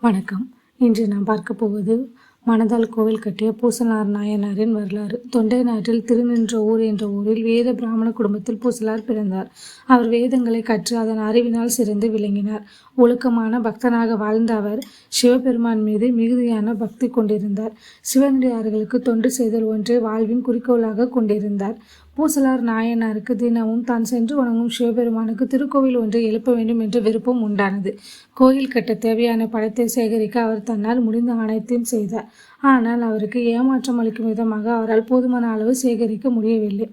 வணக்கம். இன்று நாம் பார்க்க போவது மணதால் கோவில் கட்டிய பூசலார் நாயனாரின் வரலாறு. தொண்டை நாட்டில் திருநின்ற ஊர் என்ற ஊரில் வேத பிராமண குடும்பத்தில் பூசலார் பிறந்தார். அவர் வேதங்களை கற்று அதன் அறிவினால் சிறந்து விளங்கினார். ஒழுக்கமான பக்தனாக வாழ்ந்த அவர் சிவபெருமான் மீது மிகுதியான பக்தி கொண்டிருந்தார். சிவனடியார்களுக்கு தொண்டு செய்தல் ஒன்றே வாழ்வின் குறிக்கோளாக கொண்டிருந்தார். பூசலார் நாயனாருக்கு தினமும் தான் சென்று வணங்கும் சிவபெருமானுக்கு திருக்கோவில் ஒன்றை எழுப்ப வேண்டும் என்ற விருப்பம் உண்டானது. கோயில் கட்ட தேவையான படத்தை சேகரிக்க அவர் தன்னால் முடிந்த அனைத்தையும் செய்தார். ஆனால் அவருக்கு ஏமாற்றம் அளிக்கும் விதமாக அவரால் போதுமான அளவு சேகரிக்க முடியவில்லை.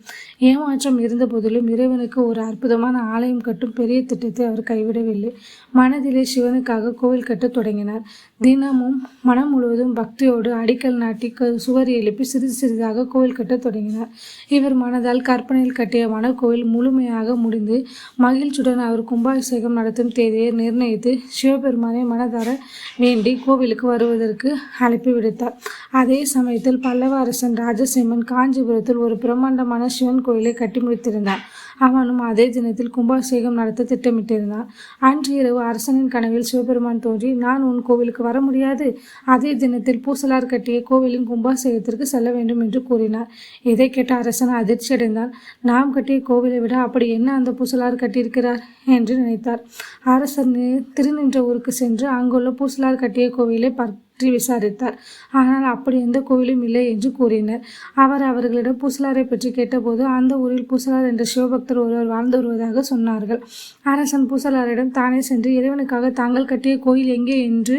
ஏமாற்றம் இருந்த போதிலும் இறைவனுக்கு ஒரு அற்புதமான ஆலயம் கட்டும் பெரிய திட்டத்தை அவர் கைவிடவில்லை. மனதிலே சிவனுக்காக கோவில் கட்ட தொடங்கினார். தினமும் மனம் முழுவதும் பக்தியோடு அடிக்கல் நாட்டி சுவர் எழுப்பி சிறிது சிறிதாக கோவில் கட்டத் தொடங்கினார். இவர் மனதால் கற்பனையில் கட்டிய மனக்கோவில் முழுமையாக முடிந்து மகிழ்ச்சியுடன் அவர் கும்பாபிஷேகம் நடத்தும் தேதியை நிர்ணயித்து சிவபெருமானை மனதார வேண்டி கோவிலுக்கு வருவதற்கு அழைப்பு விடுத்தார். அதே சமயத்தில் பல்லவ அரசன் ராஜசிம்மன் காஞ்சிபுரத்தில் ஒரு பிரம்மாண்டமான சிவன் கோயிலை கட்டி முடித்திருந்தார். அவனும் அதே தினத்தில் கும்பாபிஷேகம் நடத்த திட்டமிட்டிருந்தான். அன்று இரவு அரசனின் கனவில் சிவபெருமான் தோன்றி நான் உன் கோவிலுக்கு வர முடியாது. அதே தினத்தில் பூசலார் கட்டிய கோவிலின் கும்பாபிஷேகத்திற்கு செல்ல வேண்டும் என்று கூறினார். இதை கேட்ட அரசன் அதிர்ச்சி அடைந்தான். நாம் கட்டிய கோவிலை விட அப்படி என்ன அந்த பூசலார் கட்டியிருக்கிறார்? என்று நினைத்தார். அரசர் திருநின்ற ஊருக்கு சென்று அங்குள்ள பூசலார் கட்டிய கோவிலை பார்க்க பற்றி விசாரித்தார். ஆனால் அப்படி எந்த கோவிலும் இல்லை என்று கூறினர். அவர் அவர்களிடம் பூசலாரை பற்றி கேட்டபோது அந்த ஊரில் பூசலார் என்ற சிவபக்தர் ஒருவர் வாழ்ந்து வருவதாக சொன்னார்கள். அரசன் பூசலாரிடம் தானே சென்று இறைவனுக்காக தாங்கள் கட்டிய கோயில் எங்கே? என்று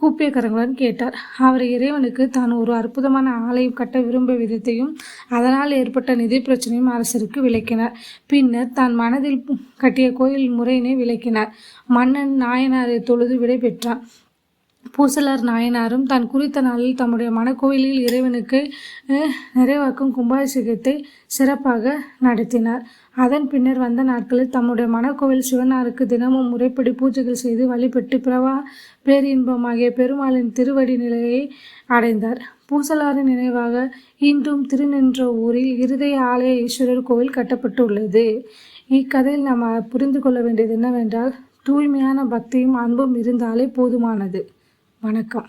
கூப்பிய கரங்களுடன் கேட்டார். அவர் இறைவனுக்கு தான் ஒரு அற்புதமான ஆலயம் கட்ட விரும்ப விதத்தையும் அதனால் ஏற்பட்ட நிதி பிரச்சனையும் அரசருக்கு விளக்கினார். பின்னர் தான் மனதில் கட்டிய கோயில் முறையினை விளக்கினார். மன்னன் நாயனாரை தொழுது விடை பெற்றான். பூசலர் நாயனாரும் தான் குறித்த நாளில் தம்முடைய மனக்கோயிலில் இறைவனுக்கு நிறைவாக்கும் கும்பாபிஷேகத்தை சிறப்பாக நடத்தினார். அதன் பின்னர் வந்த நாட்களில் தம்முடைய மனக்கோவில் சிவனாருக்கு தினமும் முறைப்படி பூஜைகள் செய்து வழிபட்டு பிரவா பேரின்பமாகிய பெருமாளின் திருவடி நிலையை அடைந்தார். பூசலாரின் நினைவாக இன்றும் திருநின்ற ஊரில் இருதய ஆலய ஈஸ்வரர் கோவில் கட்டப்பட்டுள்ளது. இக்கதையில் நாம் புரிந்து கொள்ள வேண்டியது என்னவென்றால் தூய்மையான பக்தியும் அன்பும் இருந்தாலே போதுமானது. வணக்கம்.